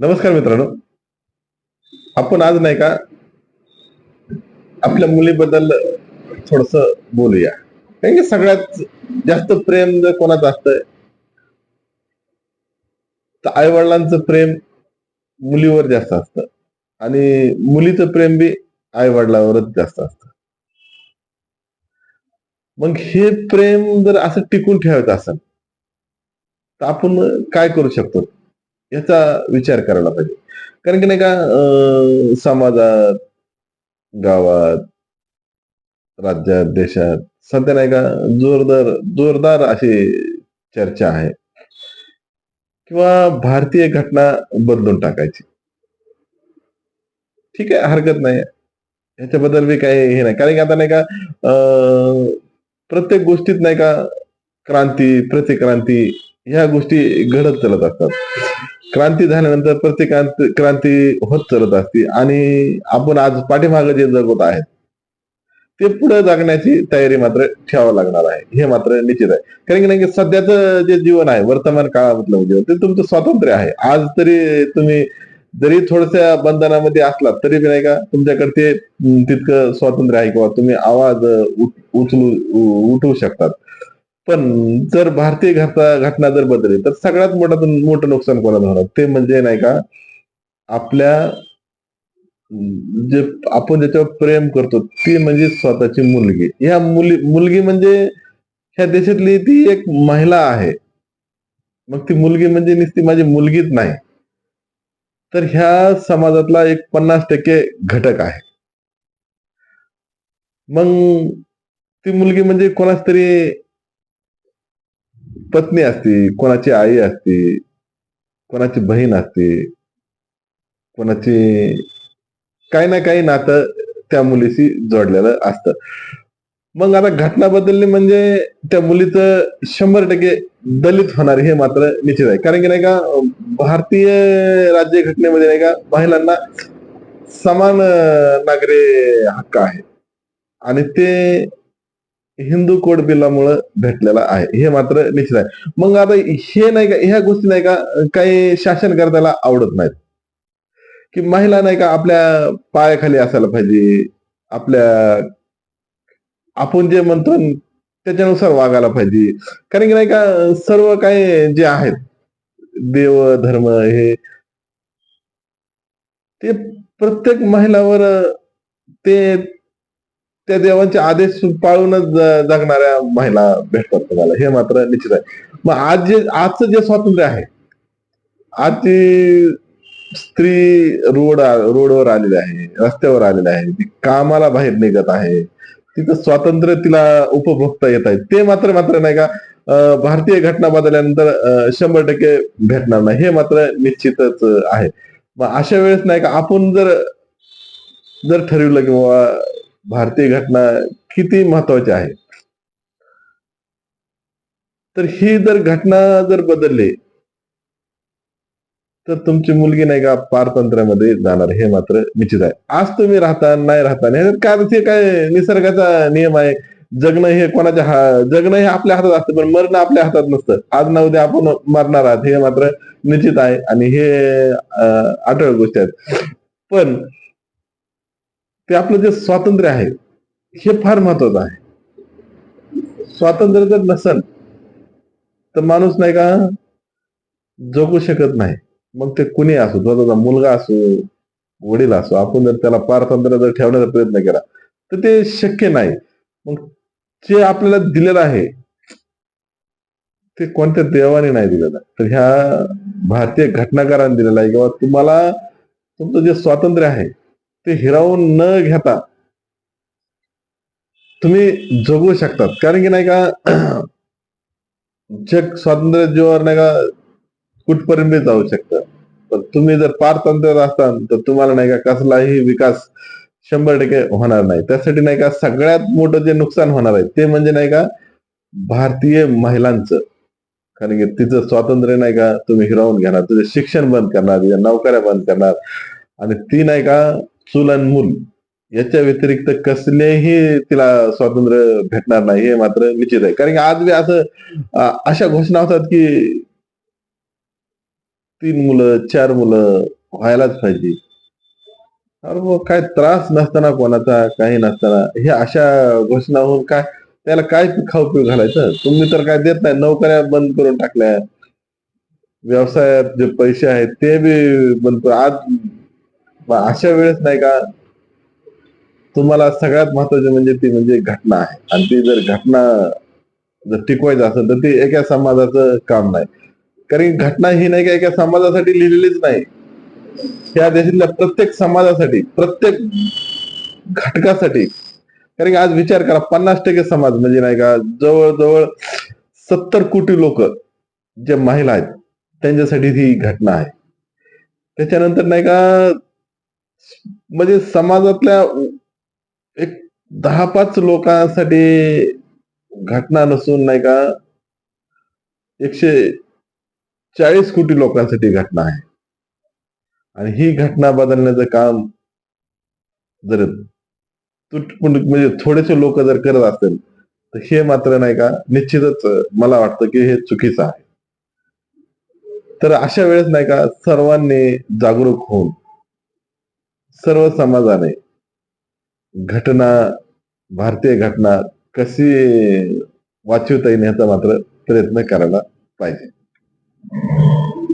नमस्कार मित्रांनो. आपण आज नाही का आपल्या मुलीबद्दल थोडस बोलूया. कारण की सगळ्यात जास्त प्रेम जर कोणाचं असतं तर आई वडिलांचं प्रेम मुलीवर जास्त असतं. आणि मुलीचं प्रेम बी आई वडिलावरच जास्त असतं. मग हे प्रेम जर असं टिकून ठेवायचं असेल तर आपण काय करू शकतो? याचा विचार करायला पाहिजे. कारण की नाही का अं, समाजात गावात राज्यात देशात सध्या नाही का जोरदार जोरदार अशी चर्चा आहे. किंवा भारतीय घटना बदलून टाकायची. ठीक आहे हरकत नाही. ह्याच्याबद्दल बी काही हे नाही. कारण की आता नाही का अं, प्रत्येक गोष्टीत नाही का क्रांती प्रतिक्रांती ह्या गोष्टी घडत चालत असतात. क्रांती झाल्यानंतर प्रत्येक क्रांती- क्रांती होत चालत असते आणि आपण आज पाठीमागे जे जगत आहेत ते पुढे जगण्याची तयारी मात्र ठेवावं लागणार आहे. हे मात्र निश्चित आहे. कारण की नाही सध्याचं जे जीवन आहे वर्तमान काळामधलं जीवन ते तुमचं स्वातंत्र्य आहे. आज तरी तुम्ही जरी थोडस्या बंधनामध्ये असलात तरी बी नाही का तुमच्याकडे ते तितकं स्वातंत्र्य आहे किंवा तुम्ही आवाज उचलू उठवू शकतात. पण जर भारतीय घटना घटना जर बदलली तर सगळ्यात मोठं मोठं नुकसान कोणाला होणार? ते म्हणजे नाही का आपल्या जे आपण ज्याच्यावर प्रेम करतो ती म्हणजे स्वतःची मुलगी. ह्या मुली मुलगी म्हणजे ह्या देशातली ती एक महिला आहे. मग ती मुलगी म्हणजे नुसती माझी मुलगीच नाही. तर ह्या समाजातला एक पन्नास टक्के घटक आहे. मग ती मुलगी म्हणजे कोणाच तरी पत्नी असते कोणाची आई असते कोणाची बहीण असते कोणाची काही ना काही नातं त्या मुलीशी जोडलेलं असतं. मग आता घटना बदलली म्हणजे त्या मुलीचं शंभर टक्के दलित होणार हे मात्र निश्चित आहे. कारण की नाही का भारतीय राज्य घटनेमध्ये नाही का महिलांना समान नागरी हक्क आहे. आणि ते हिंदू कोड बिलामुळं भेटलेला आहे. हे मात्र निश्चित आहे. मग आता हे नाही का ह्या गोष्टी नाही का काही शासन करताना आवडत नाहीत. की महिला नाही का आपल्या पायाखाली असायला पाहिजे. आपल्या आपण जे म्हणतो त्याच्यानुसार वागायला पाहिजे. कारण की नाही का सर्व काही जे आहेत देव धर्म हे ते प्रत्येक महिलावर ते त्या देवांचे आदेश पाळूनच जगणाऱ्या महिला भेटतात तुम्हाला. हे मात्र निश्चित आहे. मग आज जे आजचं जे स्वातंत्र्य आहे आजची स्त्री रोड रोडवर आलेली आहे रस्त्यावर आलेली आहे ती कामाला बाहेर निघत आहे तिथं स्वातंत्र्य तिला उपभोगता येत आहे. ते मात्र मात्र नाही का भारतीय घटना बदलल्यानंतर शंभर टक्के भेटणार नाही. हे मात्र निश्चितच आहे. मग अशा वेळेस नाही का आपण जर जर ठरवलं किंवा भारतीय घटना किती महत्वाची आहे? तर ही जर घटना जर बदलली तर तुमची मुलगी नाही का पारतंत्र्यामध्ये जाणार? हे मात्र निश्चित आहे. आज तुम्ही राहता नाही राहता नाही काय काय निसर्गाचा नियम आहे. जगणं हे कोणाच्या हा जगणं हे आपल्या हातात असतं पण मरणं आपल्या हातात नसतं. आज ना उद्या आपण मरणार आहात हे मात्र निश्चित आहे. आणि हे अं, गोष्टी आहेत पण ते आपलं जे स्वातंत्र्य आहे हे फार महत्वाचं आहे. स्वातंत्र्य जर नसल तर माणूस नाही का जगू शकत नाही. मग ते कुणी असो स्वतःचा मुलगा असो वडील असो आपण जर त्याला पारतंत्र्य जर ठेवण्याचा प्रयत्न केला तर ते शक्य नाही. मग जे आपल्याला दिलेलं आहे ते कोणत्या देवाने नाही दिलेलं? तर ह्या भारतीय घटनाकारांनी दिलेलं आहे. किंवा तुम्हाला तुमचं जे स्वातंत्र्य आहे ते हिरावून न घेता तुम्ही जगू शकतात. कारण की नाही का जग स्वातंत्र्य जीवावर नाही का कुठपर्यंत जाऊ शकतं. पण तुम्ही जर पारतंत्र्यात असताल तर तुम्हाला नाही का कसलाही विकास शंभर टक्के होणार नाही. त्यासाठी नाही का सगळ्यात मोठं जे नुकसान होणार आहे ते म्हणजे नाही का भारतीय महिलांचं. कारण की तिचं स्वातंत्र्य नाही का तुम्ही हिरावून घेणार. तुझं शिक्षण बंद करणार तिच्या नोकऱ्या बंद करणार. आणि ती नाही का चूल आणि मूल. याच्या व्यतिरिक्त कसलेही तिला स्वातंत्र्य भेटणार नाही हे मात्र निश्चित आहे. कारण की आज बी असं अशा घोषणा होतात की तीन मुलं चार मुलं व्हायलाच पाहिजे. अरे काय त्रास नसताना कोणाचा काही नसताना. हे अशा घोषणा होऊन काय त्याला काय खाऊ पिऊ घालायचं? तुम्ही तर काय देत नाही नोकऱ्या बंद करून टाकल्या. व्यवसायात जे पैसे आहेत ते बी बंद आज मग अशा वेळेस नाही का तुम्हाला सगळ्यात महत्त्वाचे म्हणजे ती म्हणजे घटना आहे. आणि ती जर घटना जर टिकवायचं असेल तर ती एका समाजाचं काम नाही. कारण घटना ही नाही का एका समाजासाठी लिहिलेलीच नाही. या देशातल्या प्रत्येक समाजासाठी प्रत्येक घटकासाठी. कारण की आज विचार करा पन्नास टक्के समाज म्हणजे नाही का जवळजवळ सत्तर कोटी लोक जे महिला आहेत त्यांच्यासाठी ही घटना आहे. त्याच्यानंतर नाही का म्हणजे समाजातल्या एक दहा पाच लोकांसाठी घटना नसून नाही का एकशे चाळीस कोटी लोकांसाठी घटना आहे. आणि ही घटना बदलण्याचं काम जर तुटपुंड म्हणजे, म्हणजे थोडेसे लोक जर करत असतील तर हे मात्र नाही का निश्चितच मला वाटतं की हे चुकीचं आहे. तर अशा वेळेस नाही का सर्वांनी जागरूक होऊन सर्व समाजाने घटना भारतीय घटना कशी वाचवता येईल याचा मात्र प्रयत्न करायला पाहिजे.